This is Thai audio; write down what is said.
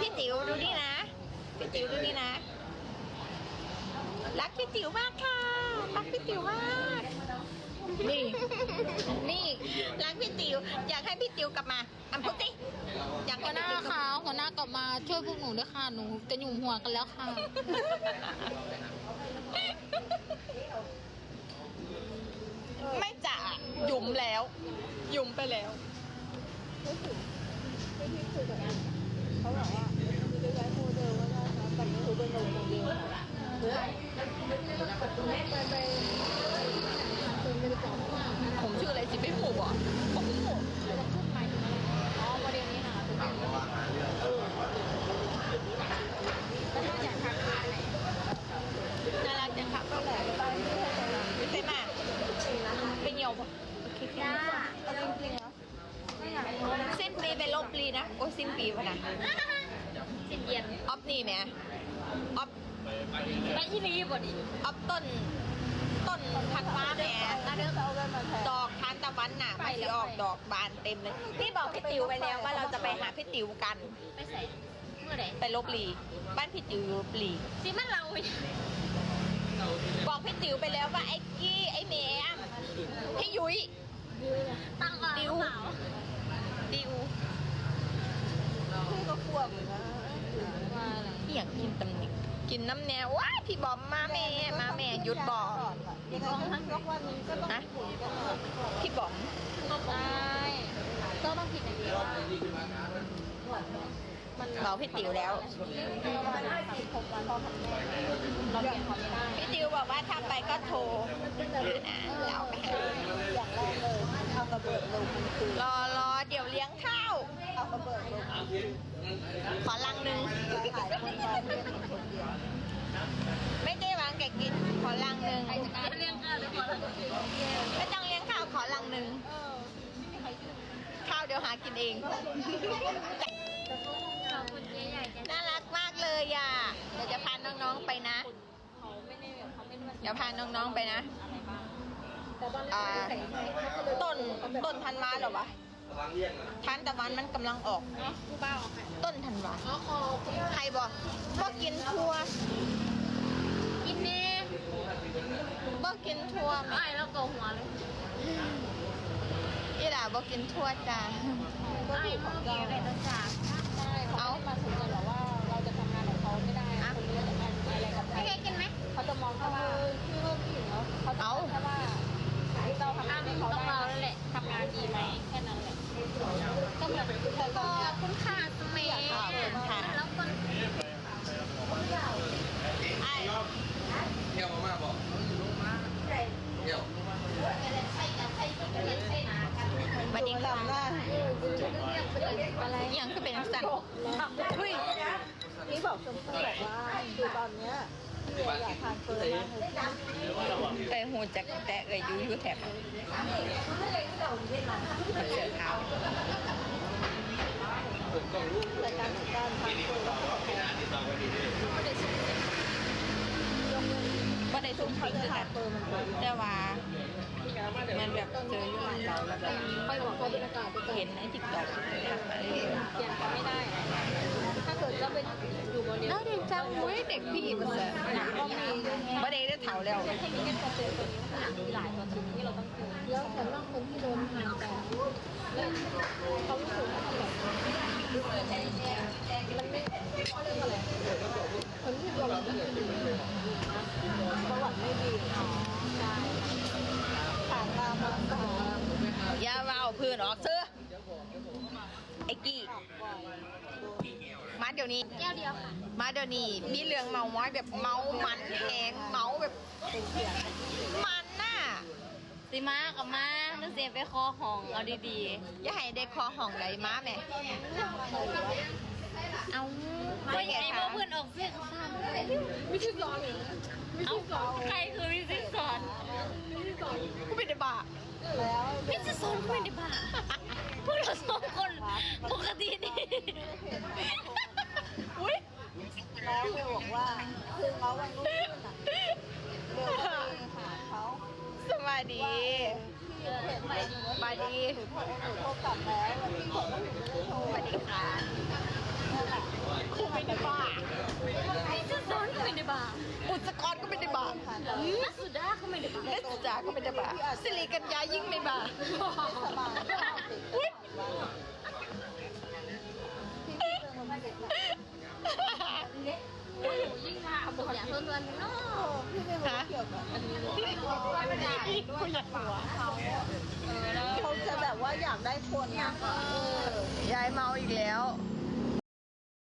พี่ติ๋วดูนี่นะ พี่ติ๋วดูนี่นะ รักพี่ติ๋วมากค่ะ รักพี่ติ๋วมาก นี่ นี่ รักพี่ติ๋ว อยากให้พี่ติ๋วกลับมาอันพูดสิอยากให้หัวหพี่น้าติ๋วกลับคะหัวหน้ากลับมาช่วยพวกหนูด้วยค่ะหนูจะหยุ่มหัวกันแล้วค่ะ ไม่จ่าหยุมแล้ว หยุมไปแล้ว เขาบอกว่ามีจะใช้โมเดลว่าได้ครับแต่ไม่รู้เป็นโมเดลค่ะเฮ้ยไปไปคุณไม่ได้บอกว่า ผมชื่ออะไรสิไม่ผูกอะผมไม่ผูก อ๋อประเด็นนี้ค่ะถูกต้องแล้วถ้าอยากทานอะไร น่ารักจังครับ แหละไปที่ให้ไป ไม่ใช่มากเป็นเหี่ยวปะ จ้า แต่จริงๆแล้วไม่อยากรู้นะ สิ้นปี เป็นลบปีนะโอ้สิ้นปีพะนะสินเย็นออฟนี่แหมออฟไปที่นี่บ่ดีออฟต้น ต้นพันฟ้าแหมอันนี้เขาเอาเงินมาแทนดอกทานตะวันน่ะมันจะออกดอกบานเต็มเลยนี่บอกพี่ติ๋วไปแล้วว่าเราจะไปหาพี่ติ๋วกันไปใส่เมื่อไหร่ไปลบลีบ้านพี่ติ๋วอยู่ลบลีสิมันเราอีกบอกพี่ติ๋วไปแล้วว่าไอ้กี้ไอ้เมมพี่ยุ้ยตั้งก่อนดิวเปล่า ดิวพี่ก็ควบอยู่นะว่าอะไรพี่อยากกินตำหนิกินน้ำแนวว้ายพี่บอมมาแม่มาแม่หยุดบอกยังไงทั้งยกวันนี้ก็ต้องหมุนกันหน่อยพี่บอมได้ก็ต้องผิดอย่างเดียวว่าบอกพี่ติ๋วแล้วประมาณสิบหกวันพอทำแม่เราเปลี่ยนเขาไม่ได้พี่ติ๋วบอกว่าถ้าไปก็โทรนะเราไปหาอย่างแรกเลยเอาระเบิดลงคือรอรอ เดี๋ยวเลี้ยงข้าวเอาระเบิดลงขอลังหนึ่งจะหายคนมาเรียนคนเดียวไม่ได้วางแกกินขอลังหนึ่งใครจะกล้าเลี้ยงข้าวหรือเปล่าไม่ต้องเลี้ยงข้าวขอลังหนึ่งข้าวเดี๋ยวหากินเองขอบคุณเจ๊ใหญ่จ้ะน่ารักมากเลยอะเดี๋ยวจะพาน้องๆไปนะเขาไม่ได้เขาไม่ได้มาเดี๋ยวพาน้องๆไปนะอะไรบ้างแต่ตอนนี้อ่าใส่ใช้เขาก็เลยต้นต้นธันวาเหรอวะ ทานตะวันมันกำลังออก กูบ้าออกค่ะต้นธันวาอ๋อคอใครบอกบ่กินทัวกินนี่บ่กินทัวไหมไอ้แล้วก็หัวเลยอีหล่าบ่กินทัวจ้าก็ไอ้คือขเมื่อองกี้เราอะไรต้องจาก ใช่เขาไม่มาถึงกันหรอกว่าเราจะทำงานของเขาไม่ได้คนนี้จะมาอะไรกับใคร พี่เคยกินไหม เขาจะมองแค่ว่าพี่ก็ผู้หญิงเนาะเขาจะมองแค่ว่าเราทำงานให้เขา ต้อง ได้ เราแล้วแหละทำงานดีไหมแค่นั้นแหละ ก็เหมือนเธอ ข ก็ อบคุณค่ะสมัยแล้วคน ไอ้ เที่ยวมาบอกเที่ยว บัดนี้ค่ะ ลำหน้า อะไรอหย่าง บอกอุ้ยนี่บอกชมพู่บอกว่าคือตอนเนี้ยพี่อยากทานเฟิร์มากเลยไปหูจักแต่เลยยูยูแถบเสือขาวแต่การการทานเฟิร์มเขาบว่า ติดตามไว้ดีด้วย จุ่มเขาจะคือทากันนเฟิร์มันแต่ว่ามันแบบเจออยู่งเราแล้วแบบไปบอกเขาบรรยากาศไปเห็นในติ๊กต็อกทำอะไรเปลี่ยนเขาไม่ได้ ถ้าเกิดจะเป็นอยู่บนเรียนน่าเด็กจังเว้ยเด็กพี่มันเสือก็มีบ่ได้ได้เถาแล้วแค่นี้ก็เจอตัวนี้มีหลายตัวชิ้นที่เราต้องซื้อแล้วสำหรับคนที่โดนทำแต่เขารู้สึกว่าแบบมันไม่เขาเรียกอะไรคนที่โดนประวัติไม่ดีอ๋อใช่ผ่านมามาก่อน อย่าเมา พื้นออกเสื้อไอ้กี้มาเดี๋ยวนี้ แก้วเดียวค่ะ มาเดี๋ยวนี้มีเรื่องเมาม้อยแบบเมามันแหงเมาแบบเป็นเสียงมันน่ะสิมากับมานึกเสียไปคอห้องเอาดีอย่าให้เด็กคอห่องไหลมาแม่ๆเอาก็ยังไงเมื่อเพื่อนออกเสียงซ้ำไม่ใช่ร้อนเลยเอาใครคือมิสิสอนกูไม่ได้บ้า แล้วมิสิสอนก็ไม่ได้บ้าพวกเราสองคนปกติดีอุ้ยแล้วเบลบอกว่าคือเขาวันรุ่งขึ้นอะเบลก็ไปหาเขาสวัสดีพี่เห็นไหมสวัสดีหนูโทรหนูโทรกลับแล้วแล้วพี่บอกว่าหนูไม่ได้โทรสวัสดีค่ะ แครูไม่ได้บ้า ไอ้สุดซ้อนก็ไม่ได้บ้า อุตสกรก็ไม่ได้บ้า นักสุดาก็ไม่ได้ บ้าเนสจาก็ไม่ได้บ้าสิริกัญญายิ่งไม่บ้าสบายไม่เอาติดอุ๊ยพี่พี่เจอมาเด็กแบบโอ้ยยิ่งค่ะบอกอย่าเพิ่มเงินเนาะโอ้พี่ไม่รู้เกี่ยวกับอันนี้เลยไม่ได้คุยกับหัวเขาจะแบบว่าอยากได้คนนะเออยายเมาอีกแล้วเ